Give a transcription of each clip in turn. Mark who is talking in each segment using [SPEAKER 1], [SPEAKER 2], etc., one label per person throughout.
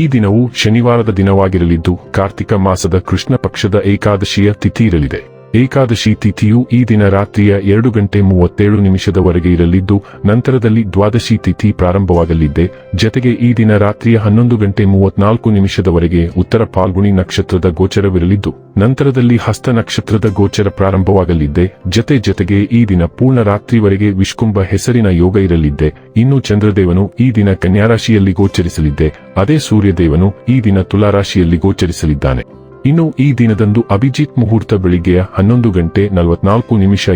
[SPEAKER 1] ಈ ದಿನವು ಶನಿವಾರದ ದಿನವಾಗಿರಲಿದ್ದು ಕಾರ್ತಿಕ ಮಾಸದ ಕೃಷ್ಣ ಪಕ್ಷದ ಏಕಾದಶಿಯ ತಿಥಿ ಇರಲಿದೆ. ಏಕಾದಶಿ ತಿಥಿಯು ಈ ದಿನ ರಾತ್ರಿಯ ಎರಡು ಗಂಟೆ ಮೂವತ್ತೇಳು ನಿಮಿಷದವರೆಗೆ ಇರಲಿದ್ದು, ನಂತರದಲ್ಲಿ ದ್ವಾದಶಿ ತಿಥಿ ಪ್ರಾರಂಭವಾಗಲಿದ್ದೆ ಜತೆಗೆ ಈ ದಿನ ರಾತ್ರಿಯ ಹನ್ನೊಂದು ಗಂಟೆ ಮೂವತ್ನಾಲ್ಕು ನಿಮಿಷದವರೆಗೆ ಉತ್ತರ ಪಾಲ್ಗುಣಿ ನಕ್ಷತ್ರದ ಗೋಚರವಿರಲಿದ್ದು, ನಂತರದಲ್ಲಿ ಹಸ್ತ ನಕ್ಷತ್ರದ ಗೋಚರ ಪ್ರಾರಂಭವಾಗಲಿದ್ದೆ ಜತೆ ಜತೆಗೆ ಈ ದಿನ ಪೂರ್ಣ ರಾತ್ರಿವರೆಗೆ ವಿಷ್ಕುಂಭ ಹೆಸರಿನ ಯೋಗ ಇರಲಿದ್ದೆ ಇನ್ನು ಚಂದ್ರದೇವನು ಈ ದಿನ ಕನ್ಯಾರಾಶಿಯಲ್ಲಿ ಗೋಚರಿಸಲಿದ್ದೆ ಅದೇ ಸೂರ್ಯದೇವನು ಈ ದಿನ ತುಲಾರಾಶಿಯಲ್ಲಿ ಗೋಚರಿಸಲಿದ್ದಾನೆ. ಇನ್ನು ಈ ದಿನದಂದು ಅಭಿಜಿತ್ ಮುಹೂರ್ತ ಬೆಳಿಗ್ಗೆಯ ಹನ್ನೊಂದು ಗಂಟೆ ನಲವತ್ನಾಲ್ಕು ನಿಮಿಷ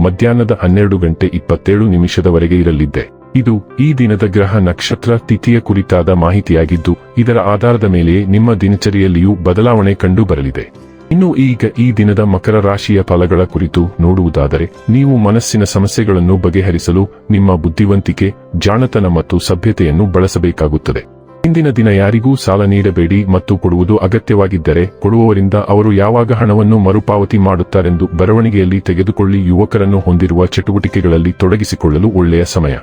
[SPEAKER 1] ಮಧ್ಯಾಹ್ನದ ಹನ್ನೆರಡು ಗಂಟೆ ಇಪ್ಪತ್ತೇಳು ನಿಮಿಷದವರೆಗೆ ಇರಲಿದ್ದೆ. ಇದು ಈ ದಿನದ ಗ್ರಹ ನಕ್ಷತ್ರ ತಿಥಿಯ ಕುರಿತಾದ ಮಾಹಿತಿಯಾಗಿದ್ದು, ಇದರ ಆಧಾರದ ಮೇಲೆಯೇ ನಿಮ್ಮ ದಿನಚರಿಯಲ್ಲಿಯೂ ಬದಲಾವಣೆ ಕಂಡು ಬರಲಿದೆ. ಇನ್ನು ಈಗ ಈ ದಿನದ ಮಕರ ರಾಶಿಯ ಫಲಗಳ ಕುರಿತು ನೋಡುವುದಾದರೆ, ನೀವು ಮನಸ್ಸಿನ ಸಮಸ್ಯೆಗಳನ್ನು ಬಗೆಹರಿಸಲು ನಿಮ್ಮ ಬುದ್ಧಿವಂತಿಕೆ, ಜಾಣತನ ಮತ್ತು ಸಭ್ಯತೆಯನ್ನು ಬಳಸಬೇಕಾಗುತ್ತದೆ. ಇಂದಿನ ದಿನ ಯಾರಿಗೂ ಸಾಲ ನೀಡಬೇಡಿ ಮತ್ತು ಕೊಡುವುದು ಅಗತ್ಯವಾಗಿದ್ದರೆ ಕೊಡುವವರಿಂದ ಅವರು ಯಾವಾಗ ಹಣವನ್ನು ಮರುಪಾವತಿ ಮಾಡುತ್ತಾರೆಂದು ಬರವಣಿಗೆಯಲ್ಲಿ ತೆಗೆದುಕೊಳ್ಳಿ. ಯುವಕರನ್ನು ಹೊಂದಿರುವ ಚಟುವಟಿಕೆಗಳಲ್ಲಿ ತೊಡಗಿಸಿಕೊಳ್ಳಲು ಒಳ್ಳೆಯ ಸಮಯ.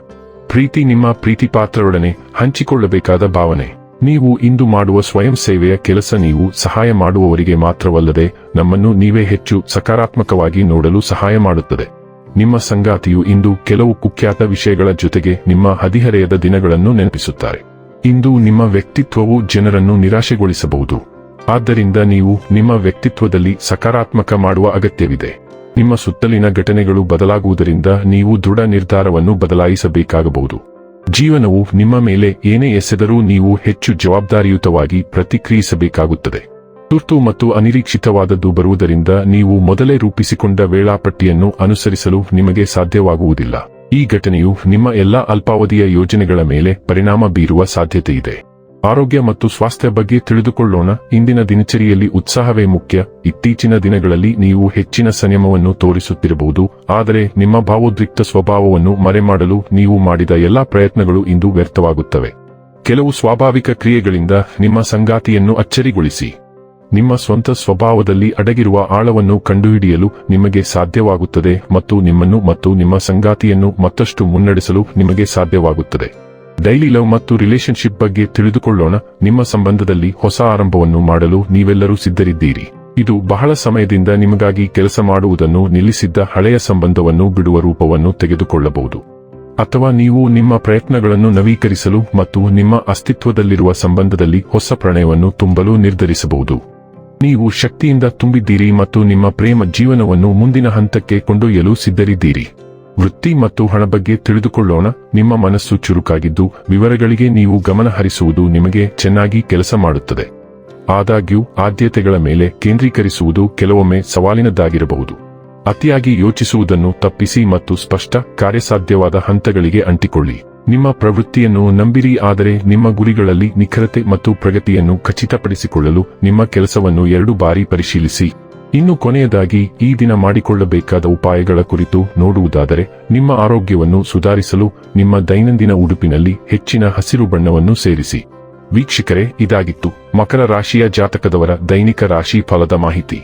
[SPEAKER 1] ಪ್ರೀತಿ ನಿಮ್ಮ ಪ್ರೀತಿ ಪಾತ್ರರೊಡನೆ ಹಂಚಿಕೊಳ್ಳಬೇಕಾದ ಭಾವನೆ. ನೀವು ಇಂದು ಮಾಡುವ ಸ್ವಯಂ ಸೇವೆಯ ಕೆಲಸ ನೀವು ಸಹಾಯ ಮಾಡುವವರಿಗೆ ಮಾತ್ರವಲ್ಲದೆ ನಮ್ಮನ್ನು ನೀವೇ ಹೆಚ್ಚು ಸಕಾರಾತ್ಮಕವಾಗಿ ನೋಡಲು ಸಹಾಯ ಮಾಡುತ್ತದೆ. ನಿಮ್ಮ ಸಂಗಾತಿಯು ಇಂದು ಕೆಲವು ಕುಖ್ಯಾತ ವಿಷಯಗಳ ಜೊತೆಗೆ ನಿಮ್ಮ ಹದಿಹರೆಯದ ದಿನಗಳನ್ನು ನೆನಪಿಸುತ್ತಾರೆ. ಇಂದು ನಿಮ್ಮ ವ್ಯಕ್ತಿತ್ವವು ಜನರನ್ನು ನಿರಾಶೆಗೊಳಿಸಬಹುದು. ಆದ್ದರಿಂದ ನೀವು ನಿಮ್ಮ ವ್ಯಕ್ತಿತ್ವದಲ್ಲಿ ಸಕಾರಾತ್ಮಕ ಮಾಡುವ ಅಗತ್ಯವಿದೆ. ನಿಮ್ಮ ಸುತ್ತಲಿನ ಘಟನೆಗಳು ಬದಲಾಗುವುದರಿಂದ ನೀವು ದೃಢ ನಿರ್ಧಾರವನ್ನು ಬದಲಾಯಿಸಬೇಕಾಗಬಹುದು. ಜೀವನವು ನಿಮ್ಮ ಮೇಲೆ ಏನೇ ಎಸೆದರೂ ನೀವು ಹೆಚ್ಚು ಜವಾಬ್ದಾರಿಯುತವಾಗಿ ಪ್ರತಿಕ್ರಿಯಿಸಬೇಕಾಗುತ್ತದೆ. ತುರ್ತು ಮತ್ತು ಅನಿರೀಕ್ಷಿತವಾದದ್ದು ಬರುವುದರಿಂದ ನೀವು ಮೊದಲೇ ರೂಪಿಸಿಕೊಂಡ ವೇಳಾಪಟ್ಟಿಯನ್ನು ಅನುಸರಿಸಲು ನಿಮಗೆ ಸಾಧ್ಯವಾಗುವುದಿಲ್ಲ. ಈ ಘಟನೆಯು ನಿಮ್ಮ ಎಲ್ಲಾ ಅಲ್ಪಾವಧಿಯ ಯೋಜನೆಗಳ ಮೇಲೆ ಪರಿಣಾಮ ಬೀರುವ ಸಾಧ್ಯತೆಯಿದೆ ಆರೋಗ್ಯ ಮತ್ತು ಸ್ವಾಸ್ಥ್ಯ ಬಗ್ಗೆ ತಿಳಿದುಕೊಳ್ಳೋಣ. ಇಂದಿನ ದಿನಚರಿಯಲ್ಲಿ ಉತ್ಸಾಹವೇ ಮುಖ್ಯ. ಇತ್ತೀಚಿನ ದಿನಗಳಲ್ಲಿ ನೀವು ಹೆಚ್ಚಿನ ಸಂಯಮವನ್ನು ತೋರಿಸುತ್ತಿರಬಹುದು. ಆದರೆ ನಿಮ್ಮ ಭಾವೋದ್ರಿಕ್ತ ಸ್ವಭಾವವನ್ನು ಮರೆಮಾಡಲು ನೀವು ಮಾಡಿದ ಎಲ್ಲಾ ಪ್ರಯತ್ನಗಳು ಇಂದು ವ್ಯರ್ಥವಾಗುತ್ತವೆ. ಕೆಲವು ಸ್ವಾಭಾವಿಕ ಕ್ರಿಯೆಗಳಿಂದ ನಿಮ್ಮ ಸಂಗಾತಿಯನ್ನು ಅಚ್ಚರಿಗೊಳಿಸಿ. ನಿಮ್ಮ ಸ್ವಂತ ಸ್ವಭಾವದಲ್ಲಿ ಅಡಗಿರುವ ಆಳವನ್ನು ಕಂಡುಹಿಡಿಯಲು ನಿಮಗೆ ಸಾಧ್ಯವಾಗುತ್ತದೆ ಮತ್ತು ನಿಮ್ಮನ್ನು ಮತ್ತು ನಿಮ್ಮ ಸಂಗಾತಿಯನ್ನು ಮತ್ತಷ್ಟು ಮುನ್ನಡೆಸಲು ನಿಮಗೆ ಸಾಧ್ಯವಾಗುತ್ತದೆ. ಡೈಲಿ ಲವ್ ಮತ್ತು ರಿಲೇಶನ್ಶಿಪ್ ಬಗ್ಗೆ ತಿಳಿದುಕೊಳ್ಳೋಣ. ನಿಮ್ಮ ಸಂಬಂಧದಲ್ಲಿ ಹೊಸ ಆರಂಭವನ್ನು ಮಾಡಲು ನೀವೆಲ್ಲರೂ ಸಿದ್ಧರಿದ್ದೀರಿ. ಇದು ಬಹಳ ಸಮಯದಿಂದ ನಿಮಗಾಗಿ ಕೆಲಸ ಮಾಡುವುದನ್ನು ನಿಲ್ಲಿಸಿದ್ದ ಹಳೆಯ ಸಂಬಂಧವನ್ನು ಬಿಡುವ ರೂಪವನ್ನು ತೆಗೆದುಕೊಳ್ಳಬಹುದು. ಅಥವಾ ನೀವು ನಿಮ್ಮ ಪ್ರಯತ್ನಗಳನ್ನು ನವೀಕರಿಸಲು ಮತ್ತು ನಿಮ್ಮ ಅಸ್ತಿತ್ವದಲ್ಲಿರುವ ಸಂಬಂಧದಲ್ಲಿ ಹೊಸ ಪ್ರಣಯವನ್ನು ತುಂಬಲು ನಿರ್ಧರಿಸಬಹುದು. ನೀವು ಶಕ್ತಿಯಿಂದ ತುಂಬಿದ್ದೀರಿ ಮತ್ತು ನಿಮ್ಮ ಪ್ರೇಮ ಜೀವನವನ್ನು ಮುಂದಿನ ಹಂತಕ್ಕೆ ಕೊಂಡೊಯ್ಯಲು ಸಿದ್ಧರಿದ್ದೀರಿ. ವೃತ್ತಿ ಮತ್ತು ಹಣ ಬಗ್ಗೆ ತಿಳಿದುಕೊಳ್ಳೋಣ. ನಿಮ್ಮ ಮನಸ್ಸು ಚುರುಕಾಗಿದ್ದು, ವಿವರಗಳಿಗೆ ನೀವು ಗಮನ ಹರಿಸುವುದು ನಿಮಗೆ ಚೆನ್ನಾಗಿ ಕೆಲಸ ಮಾಡುತ್ತದೆ. ಆದಾಗ್ಯೂ, ಆದ್ಯತೆಗಳ ಮೇಲೆ ಕೇಂದ್ರೀಕರಿಸುವುದು ಕೆಲವೊಮ್ಮೆ ಸವಾಲಿನದ್ದಾಗಿರಬಹುದು. ಅತಿಯಾಗಿ ಯೋಚಿಸುವುದನ್ನು ತಪ್ಪಿಸಿ ಮತ್ತು ಸ್ಪಷ್ಟ ಕಾರ್ಯಸಾಧ್ಯವಾದ ಹಂತಗಳಿಗೆ ಅಂಟಿಕೊಳ್ಳಿ. ನಿಮ್ಮ ಪ್ರವೃತ್ತಿಯನ್ನು ನಂಬಿರಿ, ಆದರೆ ನಿಮ್ಮ ಗುರಿಗಳಲ್ಲಿ ನಿಖರತೆ ಮತ್ತು ಪ್ರಗತಿಯನ್ನು ಖಚಿತಪಡಿಸಿಕೊಳ್ಳಲು ನಿಮ್ಮ ಕೆಲಸವನ್ನು ಎರಡು ಬಾರಿ ಪರಿಶೀಲಿಸಿ. ಇನ್ನು ಕೊನೆಯದಾಗಿ, ಈ ದಿನ ಮಾಡಿಕೊಳ್ಳಬೇಕಾದ ಉಪಾಯಗಳ ಕುರಿತು ನೋಡುವುದಾದರೆ, ನಿಮ್ಮ ಆರೋಗ್ಯವನ್ನು ಸುಧಾರಿಸಲು ನಿಮ್ಮ ದೈನಂದಿನ ಉಡುಪಿನಲ್ಲಿ ಹೆಚ್ಚಿನ ಹಸಿರು ಬಣ್ಣವನ್ನು ಸೇರಿಸಿ. ವೀಕ್ಷಕರೇ, ಇದಾಗಿತ್ತು. ಮಕರ ರಾಶಿಯ ಜಾತಕದವರ ದೈನಿಕ ರಾಶಿ ಫಲದ ಮಾಹಿತಿ.